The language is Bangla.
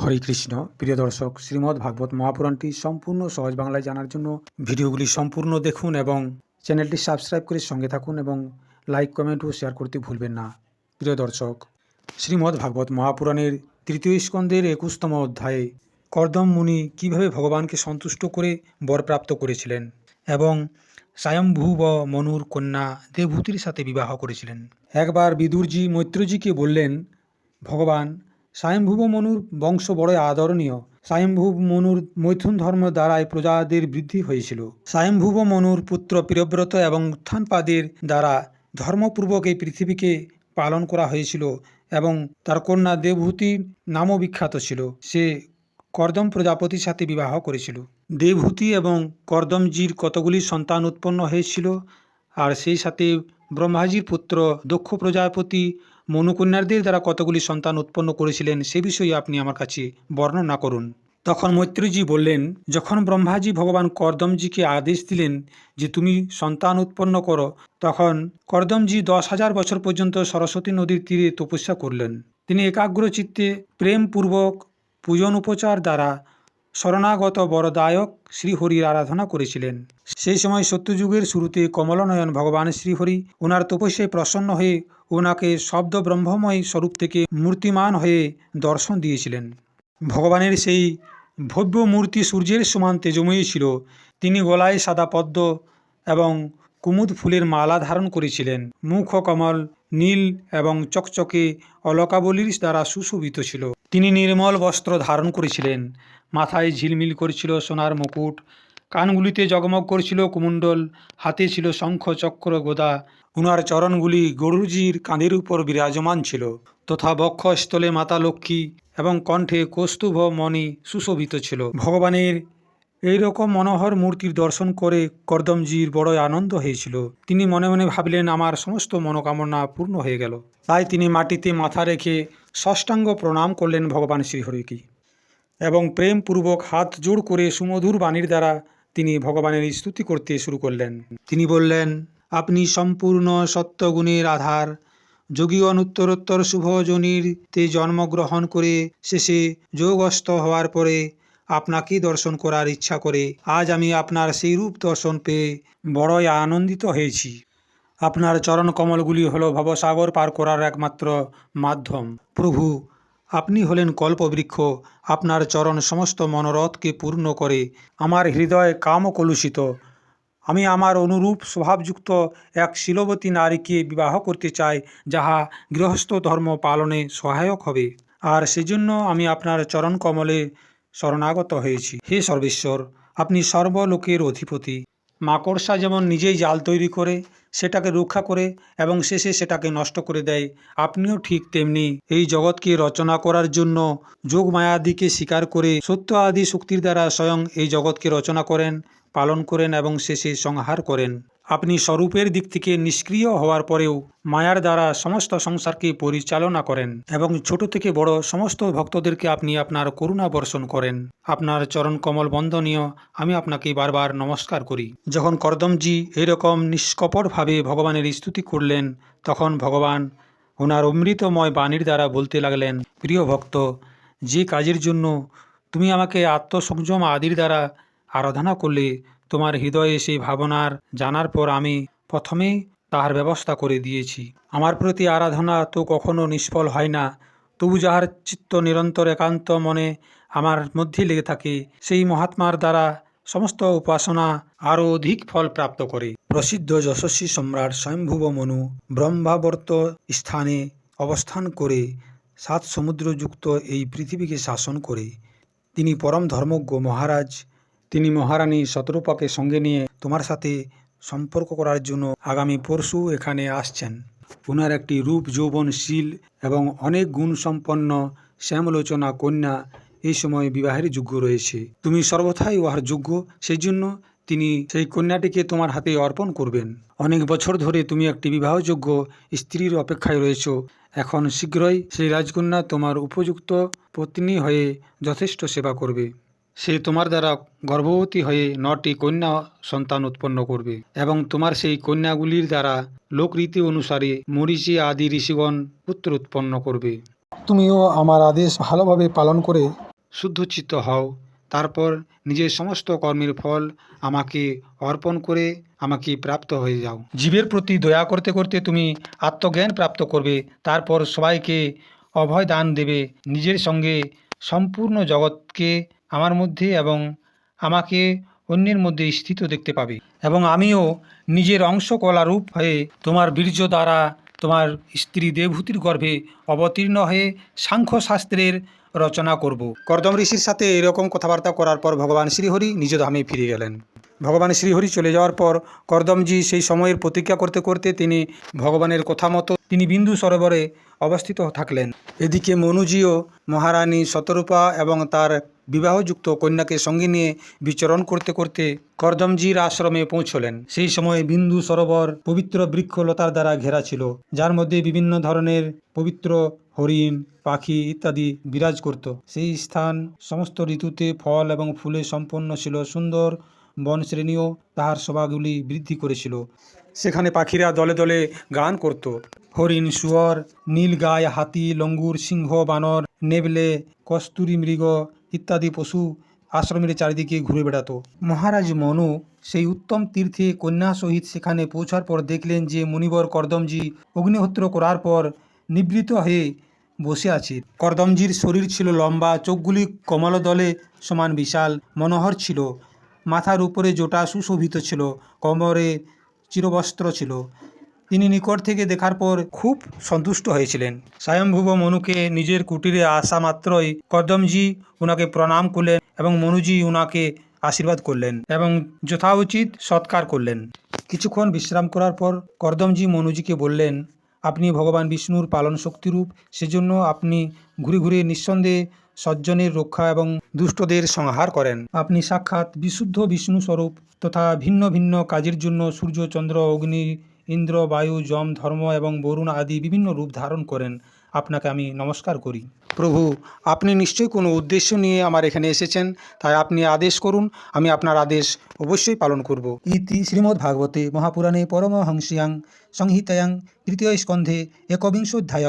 হরে কৃষ্ণ। প্রিয় দর্শক, শ্রীমদ্ ভাগবত মহাপুরাণটি সম্পূর্ণ সহজ বাংলায় জানার জন্য ভিডিওগুলি সম্পূর্ণ দেখুন এবং চ্যানেলটি সাবস্ক্রাইব করে সঙ্গে থাকুন এবং লাইক, কমেন্ট ও শেয়ার করতে ভুলবেন না। প্রিয় দর্শক, শ্রীমদ্ ভাগবত মহাপুরাণের তৃতীয় স্কন্ধের একুশতম অধ্যায়ে কর্দম মুনি কীভাবে ভগবানকে সন্তুষ্ট করে বরপ্রাপ্ত করেছিলেন এবং স্বয়ম্ভুব মনুর কন্যা দেবভূতির সাথে বিবাহ করেছিলেন। একবার বিদুরজি, মৈত্রজিকে বললেন, ভগবান স্বয়ম্ভুব মনুর বংশ বড় আদরণীয়। স্বয়ম্ভুব মনুর মৈথুন ধর্ম দ্বারাই প্রজাদের বৃদ্ধি হয়েছিল। স্বয়ম্ভুব মনুর পুত্র প্রিয়ব্রত এবং উত্থানপাদের দ্বারা ধর্মপূর্বক এই পৃথিবীকে পালন করা হয়েছিল এবং তার কন্যা দেবভূতি নামও বিখ্যাত ছিল। সে কর্দম প্রজাপতির সাথে বিবাহ করেছিল। দেবভূতি এবং কর্দমজির কতগুলি সন্তান উৎপন্ন হয়েছিল আর সেই সাথে ব্রহ্মাজির পুত্র দক্ষ প্রজাপতি মনুকন্যারদের দ্বারা কতগুলি সন্তান উৎপন্ন করেছিলেন সে বিষয়ে আপনি আমার কাছে বর্ণনা করুন। তখন মৈত্রীজি বললেন, যখন ব্রহ্মাজি ভগবান কর্দমজিকে আদেশ দিলেন যে তুমি সন্তান উৎপন্ন করো, তখন কর্দমজি দশ হাজার বছর পর্যন্ত সরস্বতী নদীর তীরে তপস্যা করলেন। তিনি একাগ্র চিত্তে প্রেমপূর্বক পূজন উপচার দ্বারা শরণাগত বরদায়ক শ্রীহরির আরাধনা করেছিলেন। সেই সময় সত্যযুগের শুরুতে কমলনয়ন ভগবান শ্রীহরি ওনার তপস্যায় প্রসন্ন হয়ে ওনাকে শব্দ ব্রহ্মময় স্বরূপ থেকে মূর্তিমান হয়ে দর্শন দিয়েছিলেন। ভগবানের সেই ভব্য মূর্তি সূর্যের সমান তেজময়ী ছিল। তিনি গলায় সাদা পদ্ম এবং কুমুদ ফুলের মালা ধারণ করেছিলেন। মুখ কমল, নীল এবং চকচকে অলকাবলির দ্বারা সুশোভিত ছিল। তিনি নির্মল বস্ত্র ধারণ করেছিলেন। মাথায় ঝিলমিল করেছিল সোনার মুকুট, কানগুলিতে জগমগ করেছিল কুমণ্ডল, হাতে ছিল শঙ্খ চক্র গোদা। উনার চরণগুলি গরুজির কাঁধের উপর বিরাজমান ছিল। তথা বক্ষস্থলে মাতা লক্ষ্মী এবং কণ্ঠে কৌস্তুভ মণি সুশোভিত ছিল। ভগবানের এই রকম মনোহর মূর্তির দর্শন করে কর্দমজির বড় আনন্দ হয়েছিল। তিনি মনে মনে ভাবলেন, আমার সমস্ত মনোকামনা পূর্ণ হয়ে গেল। তাই তিনি মাটিতে মাথা রেখে ষষ্ঠাঙ্গ প্রণাম করলেন ভগবান শ্রীহরিকে এবং প্রেমপূর্বক হাত জোড় করে সুমধুর বাণীর দ্বারা তিনি ভগবানের স্তুতি করতে শুরু করলেন। তিনি বললেন, আপনি সম্পূর্ণ সত্যগুণের আধার। যোগী অনুত্তরোত্তর শুভ জনিরতে জন্মগ্রহণ করে শেষে যোগস্থ হওয়ার পরে আপনাকেই দর্শন করার ইচ্ছা করে আজ আমি আপনার সেই রূপ দর্শন পেয়ে বড়ই আনন্দিত হয়েছি। আপনার চরণ কমলগুলি হলো ভবসাগর পার করার একমাত্র মাধ্যম। প্রভু, আপনি হলেন কল্পবৃক্ষ। আপনার চরণ সমস্ত মনোরথকে পূর্ণ করে। আমার হৃদয় কাম কলুষিত আমি আমার অনুরূপ স্বভাবযুক্ত এক শিলবতী নারীকে বিবাহ করতে চাই, যাহা গৃহস্থ ধর্ম পালনে সহায়ক হবে। আর সেজন্য আমি আপনার চরণ কমলে শরণাগত হয়েছি। হে সর্বেশ্বর, আপনি সর্বলোকের অধিপতি। মাকড়সা যেমন নিজেই জাল তৈরি করে, সেটাকে রক্ষা করে এবং শেষে সেটাকে নষ্ট করে দেয়, আপনিও ঠিক তেমনি। এই জগৎকে রচনা করার জন্য যোগ মায়াদিকে স্বীকার করে সত্য আদি শক্তির দ্বারা স্বয়ং এই জগৎকে রচনা করেন, পালন করেন এবং শেষে সংহার করেন। আপনি স্বরূপের দিক থেকে নিষ্ক্রিয় হওয়ার পরেও মায়ার দ্বারা সমস্ত সংসারকে পরিচালনা করেন এবং ছোট থেকে বড় সমস্ত ভক্তদেরকে আপনি আপনার করুণা বর্ষণ করেন। আপনার চরণ কমল বন্দনীয়, আমি আপনাকে বারবার নমস্কার করি। যখন কর্দমজি এরকম নিষ্কপটভাবে ভগবানের স্তুতি করলেন, তখন ভগবান ওনার অমৃতময় বাণীর দ্বারা বলতে লাগলেন, প্রিয় ভক্ত, যে কাজের জন্য তুমি আমাকে আত্মসংযম আদির দ্বারা আরাধনা করলে তোমার হৃদয়ে সেই ভাবনার জানার পর আমি প্রথমেই তাহার ব্যবস্থা করে দিয়েছি। আমার প্রতি আরাধনা তো কখনো নিষ্ফল হয় না। তবু যাহার চিত্ত নিরন্তর একান্ত মনে আমার মধ্যে লেগে থাকে, সেই মহাত্মার দ্বারা সমস্ত উপাসনা আরও অধিক ফল প্রাপ্ত করে। প্রসিদ্ধ যশস্বী সম্রাট স্বয়ংভুব মনু ব্রহ্মাবর্ত স্থানে অবস্থান করে সাত সমুদ্রযুক্ত এই পৃথিবীকে শাসন করে। তিনি পরম ধর্মজ্ঞ মহারাজ তিনি মহারানী শতরূপাকে সঙ্গে নিয়ে তোমার সাথে সম্পর্ক করার জন্য আগামী পরশু এখানে আসছেন। ওনার একটি রূপ যৌবনশীল এবং অনেক গুণ সম্পন্ন শ্যামলোচনা কন্যা এই সময় বিবাহের যোগ্য রয়েছে। তুমি সর্বথাই উহার যোগ্য সেই জন্য তিনি সেই কন্যাটিকে তোমার হাতে অর্পণ করবেন। অনেক বছর ধরে তুমি একটি বিবাহযোগ্য স্ত্রীর অপেক্ষায় রয়েছ। এখন শীঘ্রই সেই রাজকন্যা তোমার উপযুক্ত পত্নী হয়ে যথেষ্ট সেবা করবে। সে তোমার দ্বারা গর্ভবতী হয়ে নটি কন্যা সন্তান উৎপন্ন করবে এবং তোমার সেই কন্যাগুলির দ্বারা লোকরীতি অনুসারে মরিচি আদি ঋষিগণ পুত্র উৎপন্ন করবে। তুমিও আমার আদেশ ভালোভাবে পালন করে শুদ্ধচিত্ত হও। তারপর নিজের সমস্ত কর্মের ফল আমাকে অর্পণ করে আমাকে প্রাপ্ত হয়ে যাও। জীবের প্রতি দয়া করতে করতে তুমি আত্মজ্ঞান প্রাপ্ত করবে। তারপর সবাইকে অভয় দান দেবে। নিজের সঙ্গে সম্পূর্ণ জগৎকে আমার মধ্যে এবং আমাকে অন্যের মধ্যে স্থিত দেখতে পাবে। এবং আমিও নিজের অংশ কলারূপ হয়ে তোমার বীর্য দ্বারা তোমার স্ত্রী দেবভূতির গর্ভে অবতীর্ণ হয়ে সাংখ্য শাস্ত্রের রচনা করব। কর্দম ঋষির সাথে এরকম কথাবার্তা করার পর ভগবান শ্রীহরি নিজ ধামে ফিরে গেলেন। ভগবান শ্রীহরি চলে যাওয়ার পর কর্দমজি সেই সময়ের প্রতীক্ষা করতে করতে তিনি ভগবানের কথা মতো তিনি বিন্দু সরোবরে অবস্থিত থাকলেন। এদিকে মনুজিও মহারানী শতরূপা এবং তার বিবাহযুক্ত কন্যাকে সঙ্গে নিয়ে বিচরণ করতে করতে করদমজির আশ্রমে পৌঁছলেন। সেই সময় বিন্দু সরোবর পবিত্র বৃক্ষলতার দ্বারা ঘেরা ছিল, যার মধ্যে বিভিন্ন ধরনের পবিত্র হরিণ, পাখি ইত্যাদি বিরাজ করত। সেই স্থান সমস্ত ঋতুতে ফল এবং ফুলে সম্পন্ন ছিল, সুন্দর বনশ্রেণীও তাহার শোভাগুলি বৃদ্ধি করেছিল। সেখানে পাখিরা দলে দলে গান করত। হরিণ, শুয়োর নীলগায় হাতি, লঙ্গুর, সিংহ, বানর, নেবলে, কস্তুরী মৃগ ইত্যাদি পশু আশ্রমের চারিদিকে ঘুরে বেড়াতো। মহারাজ মনু সেই উত্তম তীর্থে কন্যা সহিত সেখানে পৌঁছার পর দেখলেন যে মুনিবর কর্দমজি অগ্নিহোত্র করার পর নিবৃত হয়ে বসে আছে। কর্দমজির শরীর ছিল লম্বা, চোখগুলি কমল দলে সমান বিশাল, মনোহর ছিল। মাথার উপরে জোটা সুশোভিত ছিল, কমরে চিরবস্ত্র ছিল। তিনি নিকট থেকে দেখার পর খুব সন্তুষ্ট হয়েছিলেন। স্বয়ংভুব মনুকে নিজের কুটিরে আসা মাত্রই কর্দমজি উনাকে প্রণাম করলেন এবং মনুজি উনাকে আশীর্বাদ করলেন এবং যথাউচিত সৎকার করলেন। কিছুক্ষণ বিশ্রাম করার পর কর্দমজি মনুজিকে বললেন, আপনি ভগবান বিষ্ণুর পালন শক্তিরূপ, সেজন্য আপনি ঘুরে ঘুরে নিঃসন্দেহে সজ্জনের রক্ষা এবং দুষ্টদের সংহার করেন। আপনি সাক্ষাৎ বিশুদ্ধ বিষ্ণু স্বরূপ তথা ভিন্ন ভিন্ন কাজের জন্য সূর্য, চন্দ্র, অগ্নি ইন্দ্র, বায়ু, যম, ধর্ম এবং বরুণ আদি বিভিন্ন রূপ ধারণ করেন। আপনাকে আমি নমস্কার করি। প্রভু, আপনি নিশ্চয়ই কোনো উদ্দেশ্য নিয়ে আমার এখানে এসেছেন, তাই আপনি আদেশ করুন, আমি আপনার আদেশ অবশ্যই পালন করব। ইতি শ্রীমদ্ ভাগবতে মহাপুরাণে পরমহংসিয়াং সংহিতায়াং তৃতীয় স্কন্ধে একবিংশ একবিংশোধ্যায়।